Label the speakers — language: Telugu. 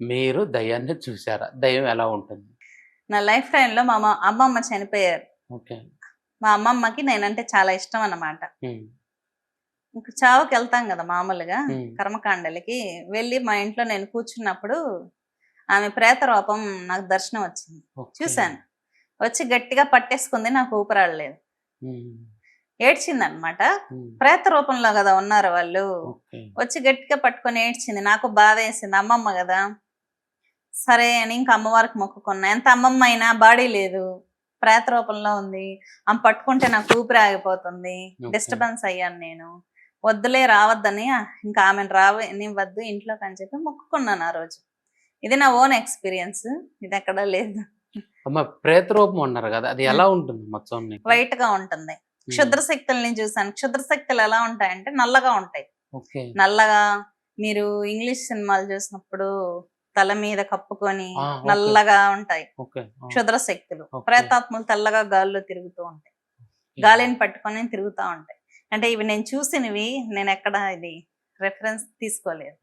Speaker 1: మీరు దయ్యాన్ని చూసారా దయ్యం ఎలా ఉంటుంది?
Speaker 2: నా లైఫ్ టైంలో మా అమ్మ అమ్మమ్మ చనిపోయారు.
Speaker 1: ఓకే.
Speaker 2: మా అమ్మమ్మకి నేనంటే చాలా ఇష్టం అన్నమాట. ఇంక చావుకి వెళ్తాం కదా మామూలుగా కర్మకాండలకి. వెళ్ళి మా ఇంట్లో నేను కూర్చున్నప్పుడు ఆమె ప్రేత రూపం నాకు దర్శనం వచ్చింది. చూశాను. వచ్చి గట్టిగా పట్టేసుకుంది నాకు ఊపిరాడలేదు. ఏడ్చింది అనమాట ప్రేత రూపంలో కదా ఉన్నారు వాళ్ళు. వచ్చి గట్టిగా పట్టుకొని ఏడ్చింది. నాకు బాధ వేసింది అమ్మమ్మ కదా సరే అని ఇంకా అమ్మవారికి మొక్కుకున్నా. ఎంత అమ్మమ్మ అయినా బాడీ లేదు. ప్రేత రూపంలో ఉంది. ఆమె పట్టుకుంటే నాకు ఊపిరి ఆగిపోతుంది. డిస్టర్బెన్స్ అయ్యాను నేను. వద్దులే రావద్దని ఇంకా ఆమెను రావ వద్దు ఇంట్లోకి అని చెప్పి మొక్కుకున్నాను ఆ రోజు. ఇది నా ఓన్ ఎక్స్పీరియన్స్. ఇది ఎక్కడా లేదు.
Speaker 1: అమ్మ ప్రేత రూపం అన్నారు కదా అది ఎలా ఉంటుంది మొత్తం?
Speaker 2: వైట్గా ఉంటుంది. క్షుద్ర శక్తుల్ని చూసాను క్షుద్ర శక్తులు ఎలా ఉంటాయంటే నల్లగా ఉంటాయి. నల్లగా మీరు ఇంగ్లీష్ సినిమాలు చూసినప్పుడు తల మీద కప్పుకొని. నల్లగా ఉంటాయి. క్షుద్ర శక్తులు. ప్రేతాత్మలు తెల్లగా గాల్లో తిరుగుతూ ఉంటాయి. గాలిని పట్టుకొని తిరుగుతూ ఉంటాయి. అంటే ఇవి నేను చూసినవి నేను ఎక్కడ ఇది రెఫరెన్స్ తీసుకోలేదు.